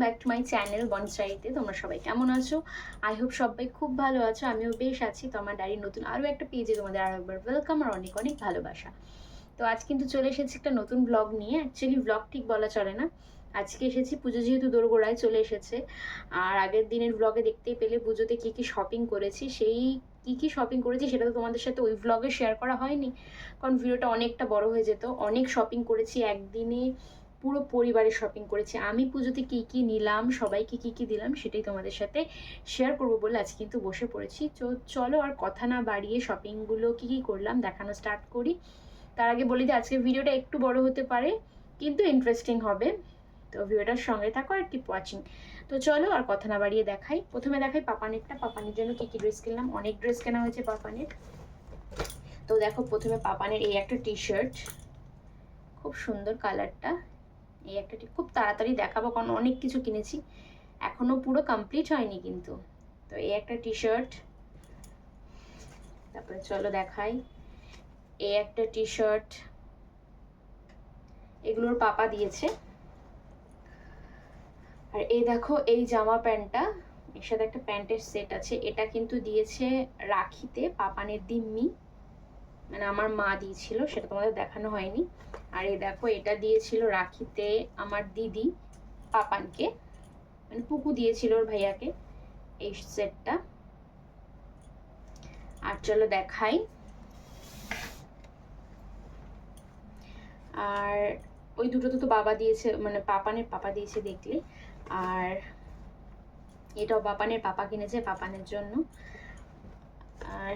Back to my channel বনসাইতে তোমরা সবাই কেমন আছো? আই হোপ সবাই খুব ভালো আছো, আমিও বেশ আছি। তো আমার ডায়ের নতুন আরও একটা পেজে তোমাদের আরও একবার ওয়েলকাম আর অনেক অনেক ভালোবাসা। তো আজ কিন্তু চলে এসেছি একটা নতুন ব্লগ নিয়ে। অ্যাকচুয়ালি ব্লগ ঠিক বলা চলে না। আজকে এসেছি পুজো যেহেতু দোরগোড়ায় চলে এসেছে। আর আগের দিনের ব্লগে দেখতেই পেলে পুজোতে কী কী শপিং করেছি। সেই কী কী শপিং করেছি সেটা তো তোমাদের সাথে ওই ব্লগে শেয়ার করা হয়নি। কারণ ভিডিওটা অনেকটা বড় হয়ে যেত। অনেক শপিং করেছি একদিনে পুরো পরিবারের শপিং করেছি। আমি পুজোতে কী কী নিলাম, সবাইকে কী কী দিলাম সেটাই তোমাদের সাথে শেয়ার করব বলে আজ কিন্তু বসে পড়েছি। তো চলো আর কথা না বাড়িয়ে শপিংগুলো কী কী করলাম দেখানো স্টার্ট করি। তার আগে বলি যে আজকের ভিডিওটা একটু বড় হতে পারে, কিন্তু ইন্টারেস্টিং হবে। তো ভিডিওটার সঙ্গে থাকো আর কিপ ওয়াচিং তো চলো আর কথা না বাড়িয়ে দেখাই। প্রথমে দেখাই পাপানেরটা। পাপানের জন্য কী কী ড্রেস কিনলাম? অনেক ড্রেস কেনা হয়েছে পাপানের। তো দেখো, প্রথমে পাপানের এই একটা টি শার্ট খুব সুন্দর কালারটা এই একটা খুব তাড়াতাড়ি দেখাবো কারণ অনেক কিছু কিনেছি। এখনও পুরো কমপ্লিট হয়নি কিন্তু। তো এই একটা টি শার্ট তারপরে চলো দেখাই। এই একটা টি শার্ট এগুলোর পাপা দিয়েছে। আর এই দেখো, এই জামা প্যান্টটা, এর সাথে একটা প্যান্টের সেট আছে। এটা কিন্তু দিয়েছে রাখিতে পাপানের দিম্মি। মানে আমার মা দিয়েছিল, সেটা তোমাদের দেখানো হয়নি। আর এই দেখো, এটা দিয়েছিল রাখিতে আমার দিদি পাপানকে। মানে পুকু দিয়েছিল ওর ভাইয়াকে এই সেটটা। আর চলো দেখাই। আর ওই দুটো তো তো বাবা দিয়েছে মানে পাপানের পাপা দিয়েছে দেখলে। আর এটাও পাপানের পাপা কিনেছে, পাপানের জন্য। আর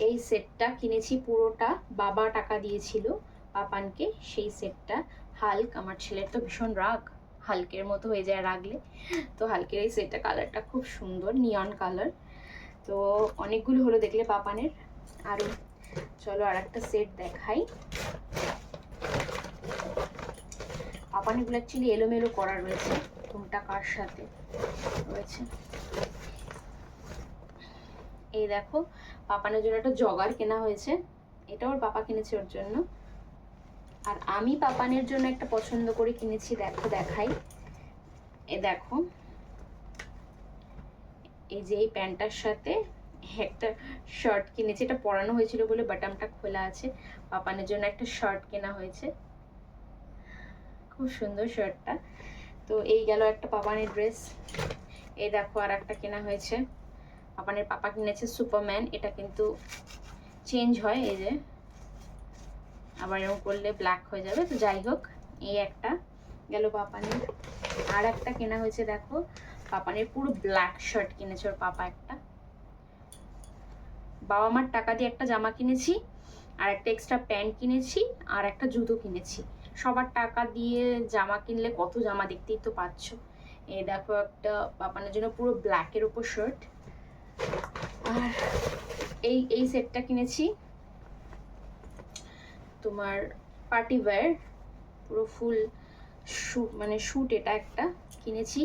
এই সেটটা কিনেছি, পুরোটা বাবা টাকা দিয়েছিল পাপানকে, সেই সেটটা হাল্ক, আমার ছেলের তো ভীষণ রাগ। হালকের মতো হয়ে যায় রাগলে। তো হালকের এই সেটটা কালারটা খুব সুন্দর নিয়ন কালার তো অনেকগুলো হলো দেখলে পাপানের। আরও চলো আর একটা সেট দেখাই পাপানেরগুলো অ্যাকচুয়ালি এলোমেলো করা রয়েছে। কোনটা কার সাথে? রয়েছে। এই দেখো পাপানের জন্য একটা জগার কেনা হয়েছে। এটা ওর পাপা কিনেছে ওর জন্য। আর আমি পাপানের জন্য একটা পছন্দ করে কিনেছি, দেখো দেখাই। এ দেখো। এই যে এই প্যান্টটার সাথে একটা শার্ট কিনেছি। এটা পরানো হয়েছিল বলে বাটামটা খোলা আছে। পাপানের জন্য একটা শার্ট কেনা হয়েছে। খুব সুন্দর শার্টটা তো এই গেল একটা পাপানের ড্রেস এই দেখো আর একটা কেনা হয়েছে। পাপানের পাপা কিনেছে সুপারম্যান, এটা কিন্তু চেঞ্জ হয় এই যে। আবার এরকম করলে ব্ল্যাক হয়ে যাবে, তো যাই হোক, এই একটা গেল পাপানের। আর একটা কেনা হয়েছে, দেখো, পাপানের পুরো ব্ল্যাক শার্ট কিনেছে ওর পাপা একটা। বাবা মার টাকা দিয়ে একটা জামা কিনেছি, আর একটা এক্সট্রা প্যান্ট কিনেছি, আর একটা জুতো কিনেছি। সবার টাকা দিয়ে জামা কিনলে কত জামা দেখতেই তো পাচ্ছ। এই দেখো একটা পাপানের জন্য পুরো ব্ল্যাকের ওপর শার্ট আর এই এই সেটটা কিনেছি। তোমার পার্টি ওয়্যার পুরো ফুল শু মানে শ্যুট এটা একটা কিনেছি।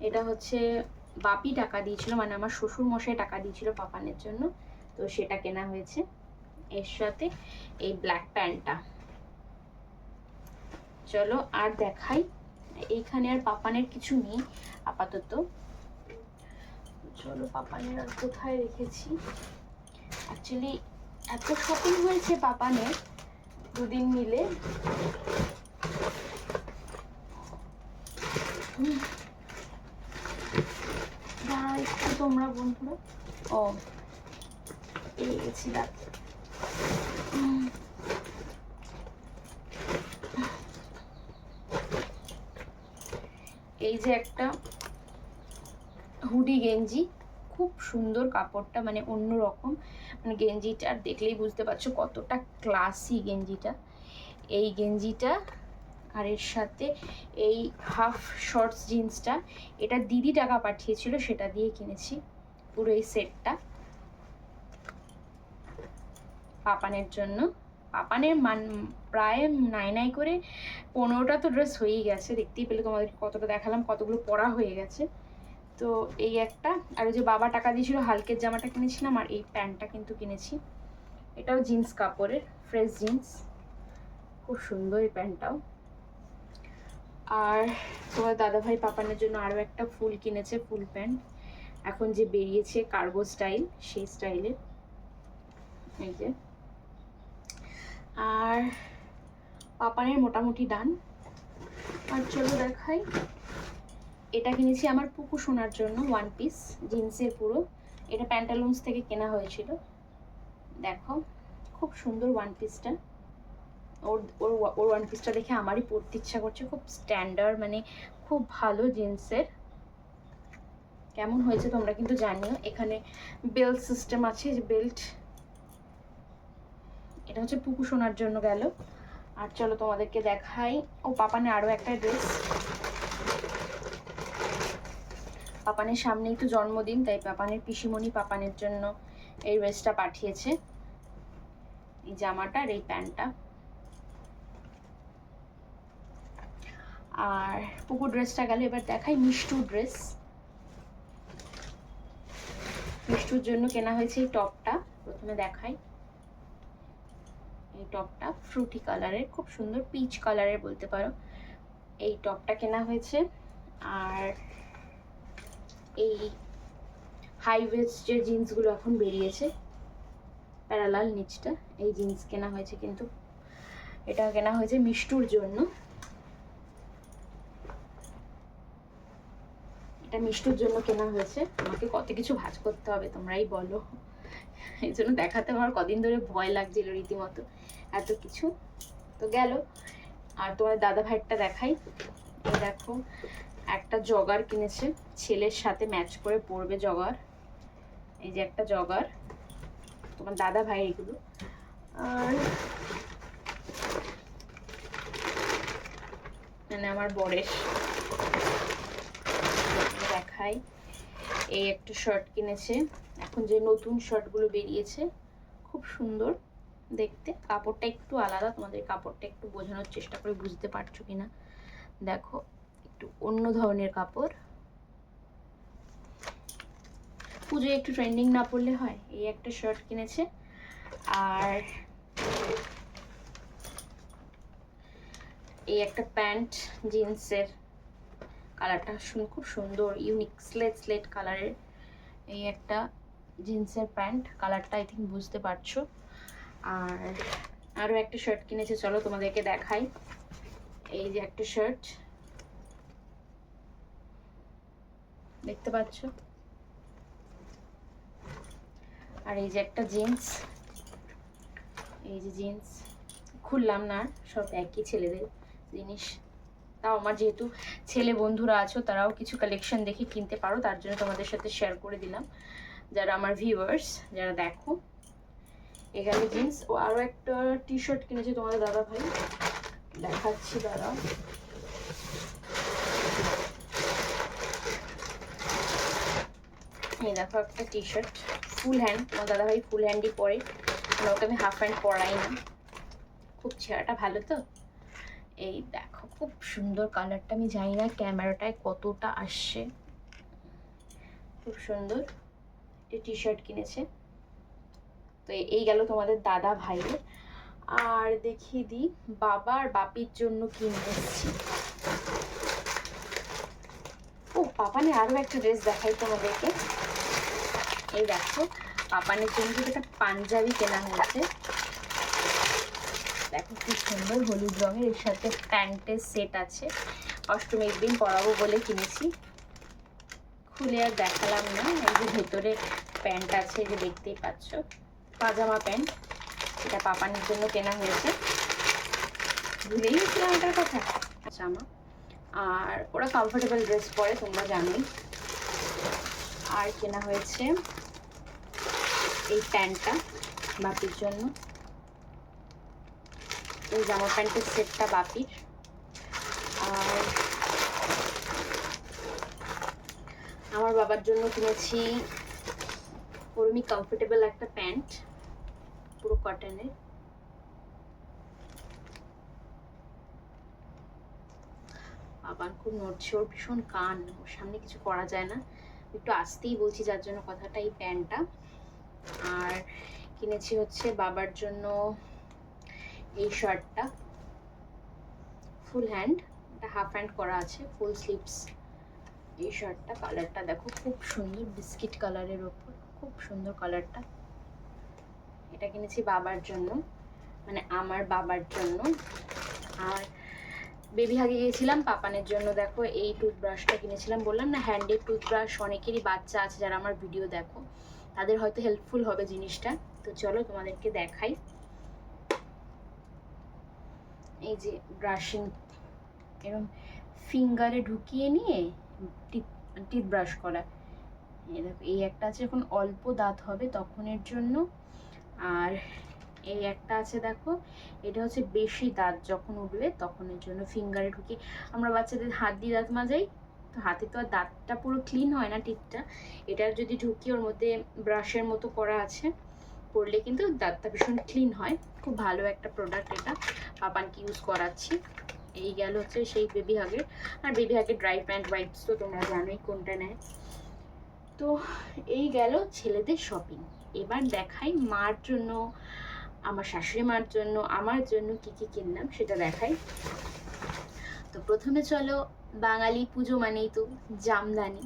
এটা হচ্ছে বাপি টাকা দিয়েছিল মানে আমার শ্বশুর মশাই টাকা দিয়েছিল পাপানের জন্য। তো সেটা কেনা হয়েছে। এর সাথে এই ব্ল্যাক প্যান্টটা। চলো আর দেখাই। এইখানে আর পাপানের কিছু নেই, আপাতত। চলো পাপানের আর কোথায় রেখেছি? অ্যাকচুয়ালি এত শপিং হয়েছে পাপানের, দুদিন মিলে। একটু তোমরা বন্ধুরা। ও, পেয়ে গেছি এই যে একটা হুডি গেঞ্জি। খুব সুন্দর কাপড়টা মানে অন্য রকম মানে গেঞ্জিটা দেখলেই বুঝতে পারছ কতটা ক্লাসি গেঞ্জিটা। এই গেঞ্জিটা আর এর সাথে এই হাফ শর্টস জিন্সটা এটা দিদি টাকা পাঠিয়েছিল, সেটা দিয়ে কিনেছি। পুরো এই সেটটা পাপানের জন্য। পাপানের মান, প্রায় নাই নাই করে পনেরোটা তো ড্রেস হয়েই গেছে। দেখতেই পেলে তোমাদেরকে কতটা দেখালাম, কতগুলো পরা হয়ে গেছে। তো এই একটা। আর ওই যে বাবা টাকা দিয়েছিল, হালকের জামাটা কিনেছিলাম, আর এই প্যান্টটা কিন্তু কিনেছি। এটাও জিন্স কাপড়ের, ফ্রেশ জিন্স। খুব সুন্দর এই প্যান্টটাও। আর তোমার দাদাভাই পাপানের জন্য আরও একটা ফুল কিনেছে, ফুল প্যান্ট। এখন যে বেরিয়েছে কার্গো স্টাইল, সেই স্টাইলের এই যে। আর পাপানের মোটামুটি ডান। আর চলো দেখাই। এটা কিনেছি আমার পুকু শোনার জন্য ওয়ান পিস জিন্সের পুরো। এটা প্যান্টালুন্স থেকে কেনা হয়েছিল। দেখো, খুব সুন্দর ওয়ান পিসটা ওর ওর ওর ওয়ান পিসটা দেখে আমারই পরতে ইচ্ছা করছে। খুব স্ট্যান্ডার্ড মানে খুব ভালো জিন্সের কেমন হয়েছে তোমরা কিন্তু জানিও। এখানে বেল্ট সিস্টেম আছে, যে বেল্ট এটা হচ্ছে পুকু শোনার জন্য গেল। আর চলো তোমাদেরকে দেখাই। ও পাপানে আরও একটা ড্রেস পাপানের সামনেই তো জন্মদিন, তাই পাপানের পিসিমণি পাপানের জন্য এই ড্রেসটা পাঠিয়েছে। এই জামাটা আর এই প্যান্টটা। আর পুকুর ড্রেসটা গেলে, এবার দেখাই মিষ্টু ড্রেস। মিষ্টুর জন্য কেনা হয়েছে এই টপটা, প্রথমে দেখাই। এই টপটা ফ্রুটি কালারের, খুব সুন্দর পিচ কালারের বলতে পারো। এই টপটা কেনা হয়েছে। আর এই হাই ওয়েস্ট যে জিন্সগুলো এখন বেরিয়েছে। প্যারালাল নিচটা এই জিন্স কেনা হয়েছে কিন্তু। এটা কেনা হয়েছে মিষ্টুর জন্য। এটা মিষ্টুর জন্য কেনা হয়েছে। আমাকে কত কিছু ভাজ করতে হবে, তোমরাই বলো। এই জন্য দেখাতে আমার কদিন ধরে ভয় লাগছিল রীতিমতো। এত কিছু। তো গেল। আর তোমার দাদা ভাইয়েরটা দেখাই দেখো। একটা জগার কিনেছে, ছেলের সাথে ম্যাচ করে পরবে জগার। এই যে একটা জগার, তোমার দাদা ভাই এগুলো। আর মানে আমার বরের দেখাই। এই একটা শার্ট কিনেছে। এখন যে নতুন শার্টগুলো বেরিয়েছে, খুব সুন্দর দেখতে। কাপড়টা একটু আলাদা, তোমাদের কাপড়টা একটু বোঝানোর চেষ্টা করে বুঝতে পারছ কিনা। দেখো একটু অন্য ধরনের কাপড়। পুজোয় একটু ট্রেন্ডিং না পড়লে হয়, এই একটা শার্ট কিনেছে। আর এই একটা প্যান্ট, জিন্সের কালারটা শুনে, খুব সুন্দর ইউনিক স্লেট স্লেট কালারের। এই একটা জিন্সের প্যান্ট, কালারটা আই থিঙ্ক বুঝতে পারছ। আর আরও একটা শার্ট কিনেছে, চলো তোমাদেরকে দেখাই। এই যে একটা শার্ট দেখতে পাচ্ছ? আর এই যে একটা জিন্স এই যে জিন্স খুললাম না, সব একই ছেলেদের জিনিস। তাও আমার যেহেতু ছেলে বন্ধুরা আছো, তারাও কিছু কালেকশন দেখে কিনতে পারো, তার জন্য তোমাদের সাথে শেয়ার করে দিলাম। যারা আমার ভিউয়ার্স যারা দেখো। এখানে জিন্স ও আরও একটা টি শার্ট কিনেছে তোমাদের দাদা ভাই দেখাচ্ছি দাদা এই দেখো একটা টি শার্ট ফুল হ্যান্ড আমার দাদা ভাই ফুল হ্যান্ডই পরে। মানে ওকে আমি হাফ হ্যান্ড পরাই না। খুব ছেঁড়াটা ভালো তো? এই দেখো, খুব সুন্দর কালারটা আমি জানি না ক্যামেরাটায় কতটা আসছে। খুব সুন্দর। একটি টি শার্ট কিনেছে। তো এই গেল তোমাদের দাদা ভাইয়ের আর দেখিয়ে দিই বাবা আর বাপির জন্য কিনে এসেছি। ও পাপানে আরও একটা ড্রেস দেখাই তোমাদেরকে। এই দেখো, পাপানের জন্য একটা পাঞ্জাবি কেনা হয়েছে। দেখো কি সুন্দর হলুদ রঙের, এর সাথে প্যান্টের সেট আছে। অষ্টমীর দিন পরাবো বলে কিনেছি। খুলে আর দেখালাম না, এই যে ভেতরে প্যান্ট আছে যে দেখতেই পাচ্ছ, পাজামা প্যান্ট। এটা পাপানের জন্য কেনা হয়েছে। ভুলেই গেছিলাম এটার কথা। জামা। আর ওরা কমফোর্টেবল ড্রেস পরে, তোমরা জানোই। আর কেনা হয়েছে এই প্যান্টটা বাপির জন্য। এই জামা প্যান্টের সেটটা বাপির। আর আমার বাবার জন্য কিনেছি ওরমি কমফোর্টেবল একটা প্যান্ট, পুরো কটনের বাবার খুব নড়ছে, ওর ভীষণ কান, ওর সামনে কিছু করা যায় না। একটু আসতেই বলছি যার জন্য কথাটা, এই প্যান্টটা। আর কিনেছি হচ্ছে বাবার জন্য এই শার্টটা। ফুল হ্যান্ড শার্টটা হাফ হ্যান্ড করা আছে ফুল স্লিভস এই শার্টটা কালারটা দেখো, খুব সুন্দর বিস্কিট কালারের ওপর, খুব সুন্দর কালারটা এটা কিনেছি বাবার জন্য মানে আমার বাবার জন্য। আর বেবি হাগে গিয়েছিলাম, পাপানের জন্য দেখো, এই টুথব্রাশটা কিনেছিলাম। বললাম না হ্যান্ডের টুথব্রাশ অনেকেরই বাচ্চা আছে যারা আমার ভিডিও দেখো। তাদের হয়তো হেল্পফুল হবে জিনিসটা। তো চলো তোমাদেরকে দেখাই। এই যে ব্রাশিং এরকম ফিঙ্গারে ঢুকিয়ে নিয়ে টিপ টিথ ব্রাশ করা। এই একটা আছে যখন অল্প দাঁত হবে তখনের জন্য। আর এই একটা আছে দেখো, এটা হচ্ছে বেশি দাঁত যখন উঠবে তখনের জন্য ফিঙ্গারে ঢুকিয়ে। আমরা বাচ্চাদের হাত দিয়ে দাঁত মাজাই। তো হাতে তো আর দাঁতটা পুরো ক্লিন হয় না টিপটা এটা যদি ঢুকি ওর মধ্যে ব্রাশের মতো করা আছে করলে কিন্তু দাঁতটা ভীষণ ক্লিন হয়। খুব ভালো একটা প্রোডাক্ট এটা। পাপানকে ইউজ করাচ্ছি। এই গেল হচ্ছে সেই বেবি হাগের আর বেবি হাগের ড্রাই প্যান্ট ওয়াইপস তো তোমরা জানোই কোনটা নেয়। তো এই গেল ছেলেদের শপিং এবার দেখাই মার জন্য, আমার শাশুড়ি মার জন্য, আমার জন্য কি কি কিনলাম সেটা দেখাই। তো প্রথমে চলো বাঙালি পুজো মানেই তো জামদানি।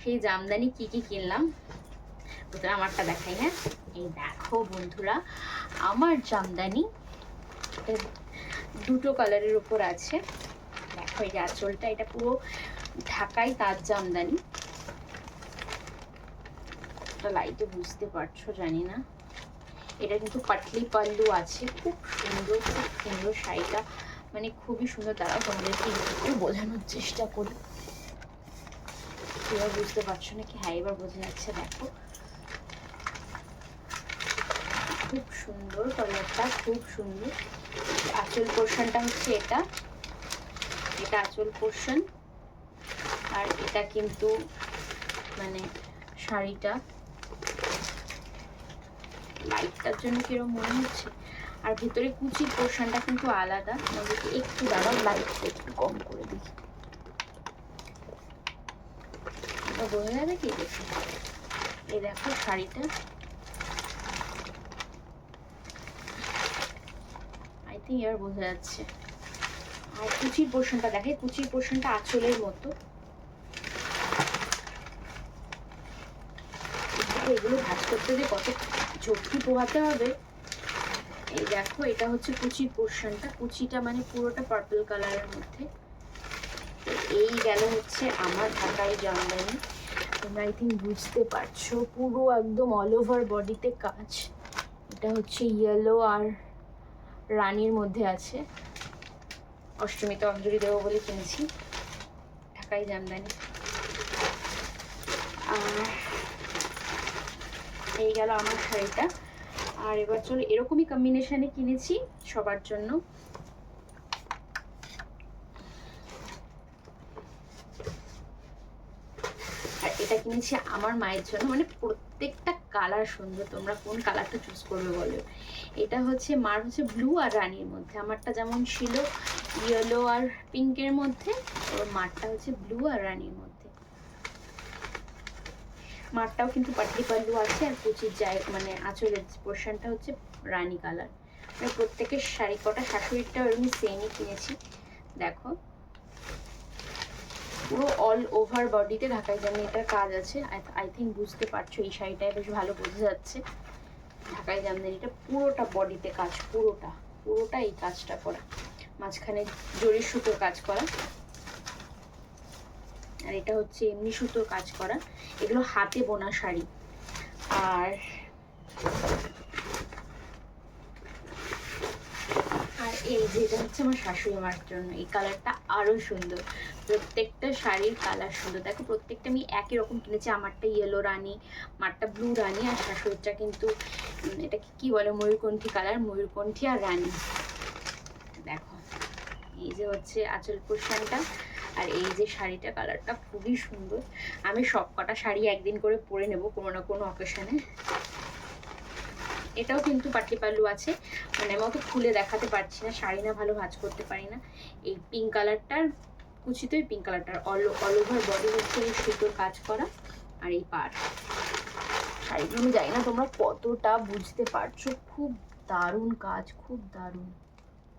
সেই জামদানি কি কি কিনলাম? প্রথমে আমারটা দেখাই হ্যাঁ? এই দেখো বন্ধুরা, আমার জামদানি দুটো কালারের উপর আছে। দেখো এই যে আঁচলটা, এটা পুরো ঢাকাই তার জামদানি। লাইটে বুঝতে পারছ, জানি না। এটা কিন্তু পাটলি পাল্লু আছে, খুব সুন্দর খুব সুন্দর শাড়িটা। মানে খুবই সুন্দর দাঁড়াও তোমাদেরকে একটু বোঝানোর চেষ্টা করি। এবার বুঝতে পারছ নাকি? হ্যাঁ এবার বোঝা যাচ্ছে, দেখো। খুব সুন্দর কালারটা খুব সুন্দর। আঁচল পোর্শনটা হচ্ছে এটা। এটা আঁচল পোর্শন আর এটা কিন্তু মানে শাড়িটা। লাইটটার জন্য কীরকম মনে হচ্ছে? আর ভিতরে কুচির পোর্শনটা কিন্তু আলাদা। আমাদেরকে একটু দাঁড়াও লাইটটা একটু কম করে দিই বোঝা যাবে কি দেখি? এই দেখো শাড়িটা। আই থিঙ্ক এবার বোঝা যাচ্ছে। আর কুচির পোর্শনটা দেখে, কুচির পোর্শনটা আঁচলের মতো। এগুলো ভাজ করতে যে কত ঝক্কি পোহাতে হবে। এই দেখো, এটা হচ্ছে কুচির পোর্শনটা। কুচিটা মানে পুরোটা পার্পল কালারের মধ্যে। তো এই গেল হচ্ছে আমার ঢাকাই জামদানি তোমরা আই থিঙ্ক বুঝতে পারছ, পুরো একদম অল ওভার বডিতে কাজ। এটা হচ্ছে ইয়েলো আর রানীর মধ্যে আছে। অষ্টমীতে অঞ্জলি দেবো বলে কিনেছি। ঢাকাই জামদানি আর এই গেল আমার শাড়িটা। আর এবার চলো এরকমই কম্বিনেশনে কিনেছি সবার জন্য। আর এটা কিনেছি আমার মায়ের জন্য মানে প্রত্যেকটা কালার সুন্দর, তোমরা কোন কালারটা চুজ করবে বলো। এটা হচ্ছে, মার হচ্ছে ব্লু আর রানির মধ্যে। আমারটা যেমন ছিল ইয়েলো আর পিঙ্কের মধ্যে, ওর মারটা হচ্ছে ব্লু আর রানির মধ্যে। মারটাও কিন্তু পাটলি পাল্লু আছে আর কুচির জায়গা মানে আঁচলের পোর্শনটা হচ্ছে রানী কালার। মানে প্রত্যেকের শাড়ি, কটা শাশুড়িরটা ওরকমই সেমই কিনেছি। দেখো। পুরো অল ওভার বডিতে ঢাকাই জানি এটার কাজ আছে আই থিঙ্ক বুঝতে পারছ, এই শাড়িটায় বেশ ভালো বোঝা যাচ্ছে। ঢাকাই জামদানিটা পুরোটা বডিতে কাজ, পুরোটা পুরোটা এই কাজটা করা। মাঝখানে জরির সুতোর কাজ করা। আর এটা হচ্ছে এমনি সুতোর কাজ করা। এগুলো হাতে বোনা শাড়ি। আর আর এই যে এটা হচ্ছে আমার শাশুড়ি মার জন্য, এই কালারটা আরও সুন্দর। প্রত্যেকটা শাড়ির কালার সুন্দর। দেখো, প্রত্যেকটা আমি একই রকম কিনেছি। আমারটা ইয়েলো রানী, মারটা ব্লু রানী আর শাশুড়িটা কিন্তু এটাকে কি বলে? ময়ূরকণ্ঠী কালার, ময়ূরকণ্ঠী আর রানী। দেখো, এই যে হচ্ছে আচল পোর্শনটা। আর এই যে শাড়িটা, কালারটা খুবই সুন্দর। আমি সব কটা শাড়ি একদিন করে পরে নেব কোনো না কোনো অকেশনে এটাও কিন্তু পাটলি পাল্লু আছে। মানে আমি অত খুলে দেখাতে পারছি না, শাড়ি না ভালো ভাজ করতে পারি না। এই পিঙ্ক কালারটার কুচিতেই পিঙ্ক কালারটার অল অল ওভার বডি হচ্ছে এই সুতোর কাজ করা আর এই পার শাড়িগুলো আমি জানি না তোমরা কতটা বুঝতে পারছ। খুব দারুণ কাজ, খুব দারুণ।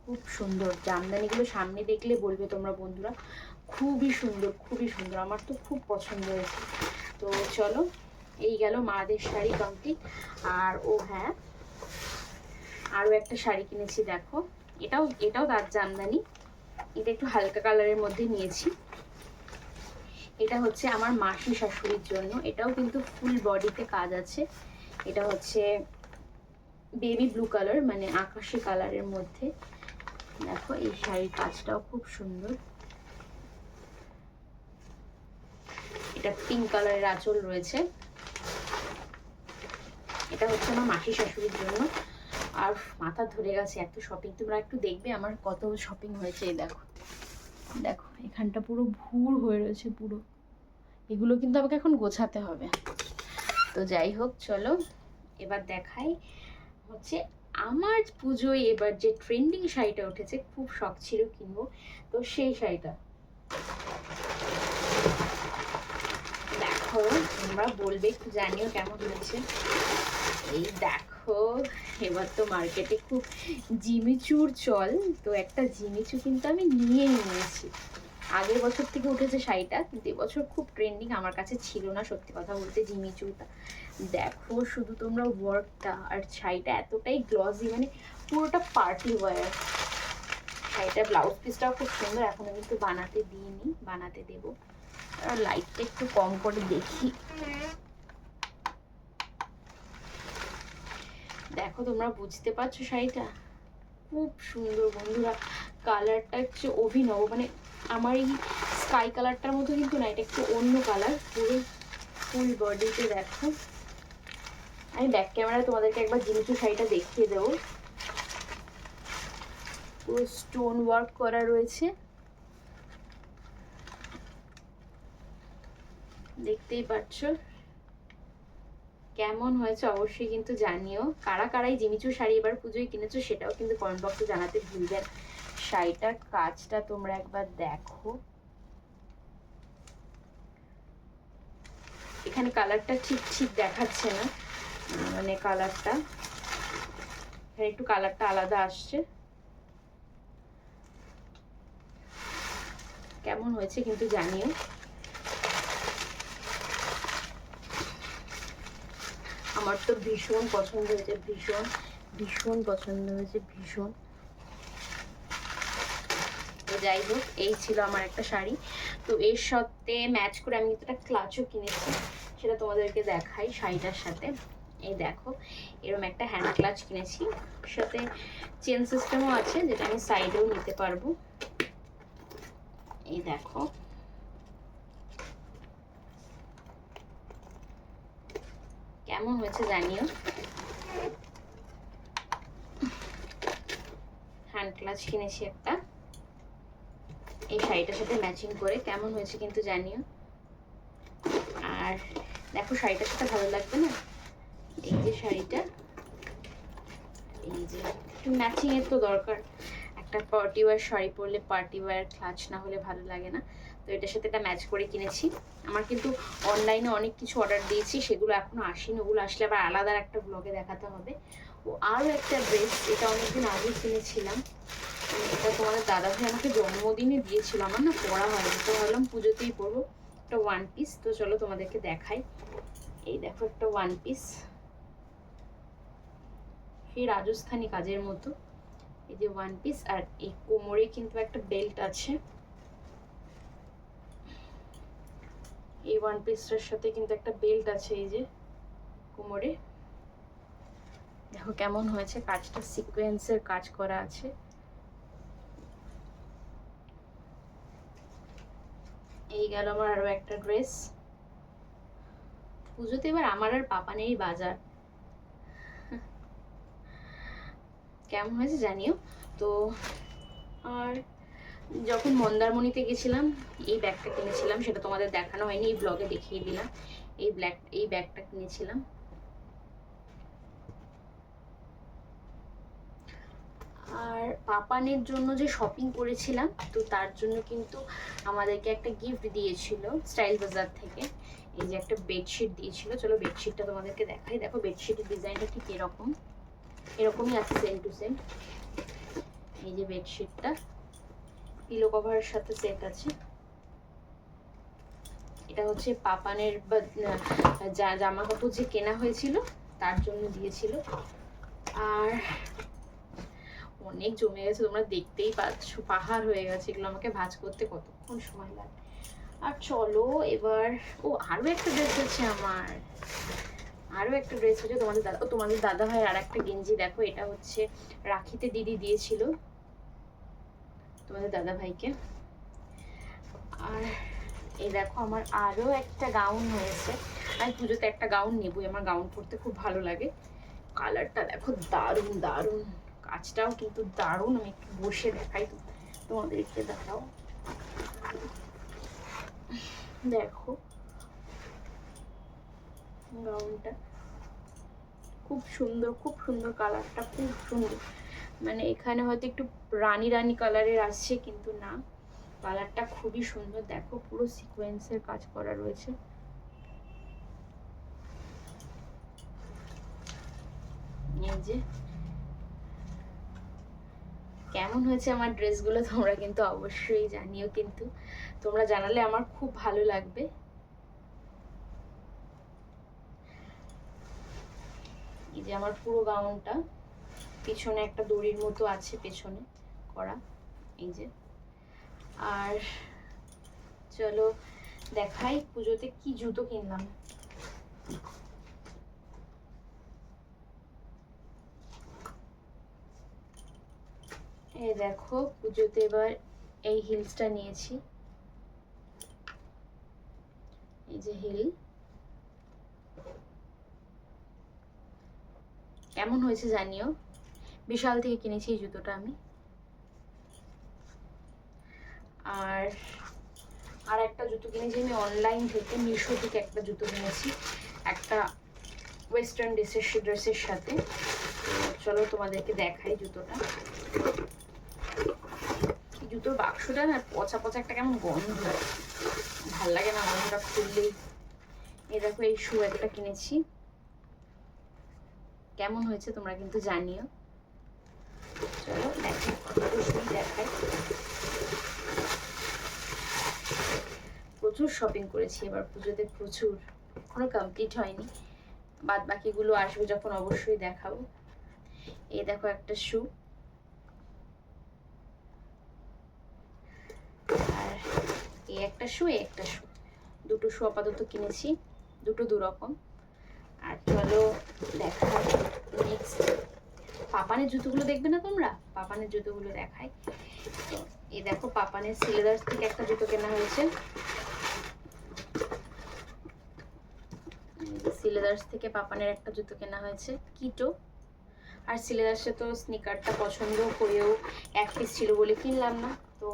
খুব সুন্দর। জামদানিগুলো সামনে দেখলে বলবে তোমরা বন্ধুরা। খুবই সুন্দর খুবই সুন্দর। আমার তো খুব পছন্দ হয়েছে। তো চলো, এই গেল মাদের শাড়ি কমপ্লিট আর ও হ্যাঁ আরও একটা শাড়ি কিনেছি, দেখো। এটাও এটাও তার জামদানি। এটা একটু হালকা কালারের মধ্যে নিয়েছি। এটা হচ্ছে আমার মাসি শাশুড়ির জন্য। এটাও কিন্তু ফুল বডিতে কাজ আছে। এটা হচ্ছে বেবি ব্লু কালার মানে আকাশি কালারের মধ্যে। দেখো, এই শাড়ির কাজটাও খুব সুন্দর। এটা পিঙ্ক কালারের আঁচল রয়েছে। এটা হচ্ছে আমার মাসি শাশুড়ির জন্য। আর মাথা ধরে গেছে এত শপিং তোমরা একটু দেখবে আমার কত শপিং হয়েছে, এই দেখো। দেখো, এখানটা পুরো ভুর হয়ে রয়েছে পুরো। এগুলো কিন্তু আমাকে এখন গোছাতে হবে। তো যাই হোক, চলো। এবার দেখাই হচ্ছে আমার পুজোয় এবার যে ট্রেন্ডিং শাড়িটা উঠেছে, খুব শখ ছিল কিনবো। তো সেই শাড়িটা। দেখো, তোমরা বলবে একটু জানিও কেমন হয়েছে। এই দেখো, এবার তো মার্কেটে খুব জিমিচুর চল, তো একটা জিমিচু কিন্তু আমি নিয়েই নিয়েছি। আগের বছর থেকে উঠেছে শাড়িটা, কিন্তু এবছর খুব ট্রেন্ডিং আমার কাছে ছিল না, সত্যি কথা বলতে, জিমিচুটা। দেখো, শুধু তোমরা ওয়ার্কটা আর শাড়িটা এতটাই গ্লসি মানে পুরোটা পার্টি ওয়ার শাড়িটার ব্লাউজ পিসটাও খুব সুন্দর, এখনও কিন্তু বানাতে দিইনি, বানাতে দেবো। লাইটটা একটু কম করে দেখি। দেখো, তোমরা বুঝতে পারছ শাড়িটা? খুব সুন্দর বন্ধুরা। কালারটা হচ্ছে অভিনব মানে আমার এই স্কাই কালারটার মতো কিন্তু না, এটা একটু অন্য কালার পুরো ফুল বডিতে দেখো। আমি ব্যাক ক্যামেরায় তোমাদেরকে একবার জিনিসু শাড়িটা দেখিয়ে দেবো। পুরো স্টোন ওয়ার্ক করা রয়েছে। দেখতেই পাচ্ছ। কেমন হয়েছে অবশ্যই কিন্তু জানিও। কারা কারাই জিমিচু শাড়ি এবার পুজোয় কিনেছো সেটাও কিন্তু কমেন্ট বক্সে জানাতে ভুলবেন শাড়িটার কাজটা তোমরা একবার দেখো। এখানে কালারটা ঠিক ঠিক দেখাচ্ছে না। মানে কালারটা। এখানে একটু কালারটা আলাদা আসছে। কেমন হয়েছে কিন্তু জানিও। আমার তো ভীষণ পছন্দ হয়েছে, ভীষণ ভীষণ পছন্দ হয়েছে, ভীষণ। তো যাই হোক, এই ছিল আমার একটা শাড়ি। তো এর সাথে ম্যাচ করে আমি একটা ক্লাচও কিনেছি, সেটা তোমাদেরকে দেখাই শাড়িটার সাথে। এই দেখো এরকম একটা হ্যান্ড ক্লাচ কিনেছি। সাথে চেন সিস্টেমও আছে, যেটা আমি সাইডেও নিতে পারব। এই দেখো। কেমন হয়েছে জানিও? হ্যান্ড ক্লাচ কিনেছি একটা। এই শাড়িটার সাথে ম্যাচিং করে কেমন হয়েছে কিন্তু জানিও? আর দেখো শাড়িটার সাথে ভালো লাগবে না? এই যে শাড়িটা, এই যে, একটু ম্যাচিং এর তো দরকার। একটা পার্টি ওয়ার শাড়ি পরলে পার্টি ওয়ার ক্লাচ না হলে ভালো লাগে না। তো এটার সাথে এটা ম্যাচ করে কিনেছি। আমার কিন্তু অনলাইনে অনেক কিছু অর্ডার দিয়েছি, সেগুলো এখনও আসেনি। ওগুলো আসলে আবার আলাদা একটা ব্লগে দেখাতে হবে। ও আরও একটা ড্রেস এটা অনেকদিন আগে কিনেছিলাম। এটা তোমাদের দাদা ভাই আমাকে জন্মদিনে দিয়েছিল। আমার না পড়া হয়নি, তো ভাবলাম পুজোতেই পরবো। একটা ওয়ান পিস তো চলো তোমাদেরকে দেখাই। এই দেখো একটা ওয়ান পিস সেই রাজস্থানি কাজের মতো। এই যে ওয়ান পিস আর এই কোমরে কিন্তু একটা বেল্ট আছে। এই ওয়ান পিসটার সাথে কিন্তু একটা বেল্ট আছে এই যে কোমরে। দেখো কেমন হয়েছে কাজটা সিকোয়েন্সের কাজ করা আছে। এই গেল আমার আরও একটা ড্রেস পুজোতে এবার আমার আর পাপানেরই বাজার। কেমন হয়েছে জানিও। তো আর যখন মন্দারমণিতে গেছিলাম, এই ব্যাগটা কিনেছিলাম, সেটা তোমাদের দেখানো হয়নি, এই ব্লগে দেখিয়ে দিলাম। এই ব্ল্যাক এই ব্যাগটা কিনেছিলাম। আর পাপানের জন্য যে শপিং করেছিলাম, তো তার জন্য কিন্তু আমাদেরকে একটা গিফট দিয়েছিল স্টাইল বাজার থেকে। এই যে একটা বেডশিট দিয়েছিল। চলো বেডশিটটা তোমাদেরকে দেখাই। দেখো বেডশিটের ডিজাইনটা ঠিক এরকম। এরকমই আছে সেম টু সেম এই যে বেডশিটটা পিলো কভারের সাথে সেট আছে। এটা হচ্ছে পাপানের যা জামা কাপড় যে কেনা হয়েছিল, তার জন্য দিয়েছিল। আর অনেক জমে গেছে, তোমরা দেখতেই পাচ্ছ, পাহাড় হয়ে গেছে, এগুলো আমাকে ভাঁজ করতে কতক্ষণ সময় লাগে। আর চলো এবার, ও আরও একটা ড্রেস আছে আমার। আরও একটা ড্রেস হচ্ছে তোমাদের দাদা তোমাদের দাদা ভাইয়ের আর একটা গেঞ্জি। দেখো, এটা হচ্ছে রাখিতে দিদি দিয়েছিল তোমাদের দাদা ভাইকে। আর এই দেখো, আমার আরও একটা গাউন হয়েছে। আমি পুজোতে একটা গাউন নেবই, আমার গাউন পরতে খুব ভালো লাগে। কালারটা দেখো দারুণ দারুণ। কাজটাও কিন্তু দারুণ, আমি একটু বসে দেখাই তোমাদেরকে দেখাও। দেখো গাউনটা খুব সুন্দর খুব সুন্দর কালারটা খুব সুন্দর। মানে এখানে হয়তো একটু রানী রানী কালারের আসছে, কিন্তু না। কালারটা খুবই সুন্দর। দেখো, পুরো সিকোয়েন্সের কাজ করা রয়েছে। এই যে। কেমন হয়েছে আমার ড্রেসগুলো তোমরা কিন্তু অবশ্যই জানিও কিন্তু। তোমরা জানালে আমার খুব ভালো লাগবে। এই যে আমার পুরো গাউনটা পিছনে একটা দড়ির মতো আছে পেছনে করা, এই যে। আর চলো দেখাই পুজোতে কি জুতো কিনলাম। এই দেখো, পুজোতে এবার এই হিলসটা নিয়েছি। এই যে হিল কেমন হয়েছে জানিও। বিশাল থেকে কিনেছি এই জুতোটা আমি। আর আর একটা জুতো কিনেছি আমি অনলাইন থেকে, মিশো থেকে একটা জুতো কিনেছি। একটা ওয়েস্টার্ন ড্রেসের ড্রেসের সাথে। চলো তোমাদেরকে দেখাই জুতোটা। জুতোর বাক্সটা না পচা পচা একটা কেমন গন্ধ। ভালো লাগে না গন্ধটা খুললেই। এই দেখো এই শু একটা কিনেছি। কেমন হয়েছে তোমরা কিন্তু জানিও। চলো দেখাই দেখাই। প্রচুর শপিং করেছি, এবার পুজোতে প্রচুর। এখনও কমপ্লিট হয়নি। বাদ বাকিগুলো আসবে যখন অবশ্যই দেখাবো। এই দেখো একটা শু আর এই একটা শু একটা শু দুটো শু আপাতত কিনেছি, দুটো দু রকম আর চলো দেখা নেক্সট পাপানের জুতোগুলো দেখবে না তোমরা? পাপানের জুতোগুলো দেখাই। তো এই দেখো, পাপানের সিলেদার্স থেকে একটা জুতো কেনা হয়েছে। সিলেদার্স থেকে পাপানের একটা জুতো কেনা হয়েছে, কিটো। আর সিলেদার্সে তো স্নিকারটা পছন্দ করেও এক পিস ছিল বলে কিনলাম না। তো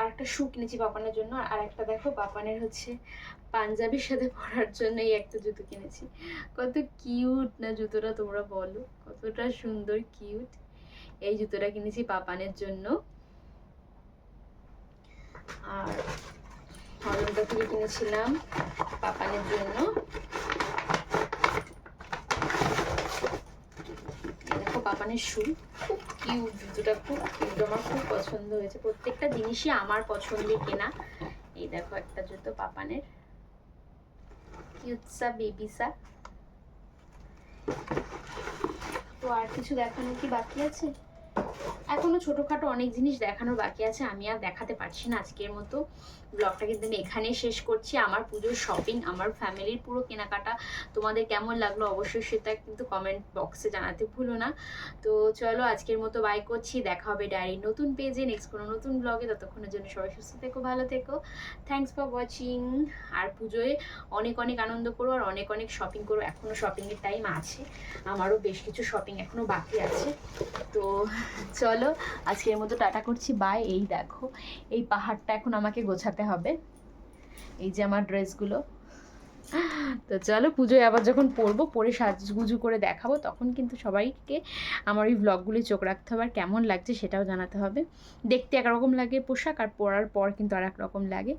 আর একটা শু কিনেছি পাপানের জন্য, আর একটা দেখো বাপানের হচ্ছে পাঞ্জাবির সাথে পরার জন্য এই একটা জুতো কিনেছি। কত কিউট না জুতোটা তোমরা বলো, কতটা সুন্দর কিউট এই জুতোটা কিনেছি পাপানের জন্য। আর হলনটা থেকে কিনেছিলাম পাপানের জন্য এই দেখো পাপানের শু খুব কিউট জুতোটা খুব কিউট আমার খুব পছন্দ হয়েছে। প্রত্যেকটা জিনিসই আমার পছন্দে কেনা। এই দেখো একটা জুতো পাপানের কিউটসা বেবিসা তো আর কিছু দেখানো কি বাকি আছে? এখনও ছোটোখাটো অনেক জিনিস দেখানোর বাকি আছে, আমি আর দেখাতে পারছি না আজকের মতো। ব্লগটা কিন্তু আমি এখানেই শেষ করছি। আমার পুজোর শপিং আমার ফ্যামিলির পুরো কেনাকাটা তোমাদের কেমন লাগল অবশ্যই সেটা কিন্তু কমেন্ট বক্সে জানাতে ভুলো না। তো চলো আজকের মতো বাই করছি। দেখা হবে ডায়েরির নতুন পেজে নেক্সট কোনো নতুন ব্লগে ততক্ষণের জন্য সবাই সুস্থ থেকো, ভালো থেকো। থ্যাংকস ফর ওয়াচিং আর পুজোয় অনেক অনেক আনন্দ করো আর অনেক অনেক শপিং করো। এখনও শপিংয়ের টাইম আছে। আমারও বেশ কিছু শপিং এখনও বাকি আছে। তো চলো, আজকের মতো টাটা করছি বাই এই দেখো, এই পাহাড়টা এখন আমাকে গোছাতে হবে, এই যে আমার ড্রেসগুলো। তো চলো, পুজোয় আবার যখন পরবো, পরে সাজগুজু করে দেখাবো, তখন কিন্তু সবাইকে আমার এই ব্লগগুলি চোখ রাখতে হবে, আর কেমন লাগছে সেটাও জানাতে হবে। দেখতে একরকম লাগে পোশাক, আর পরার পর কিন্তু আর রকম লাগে।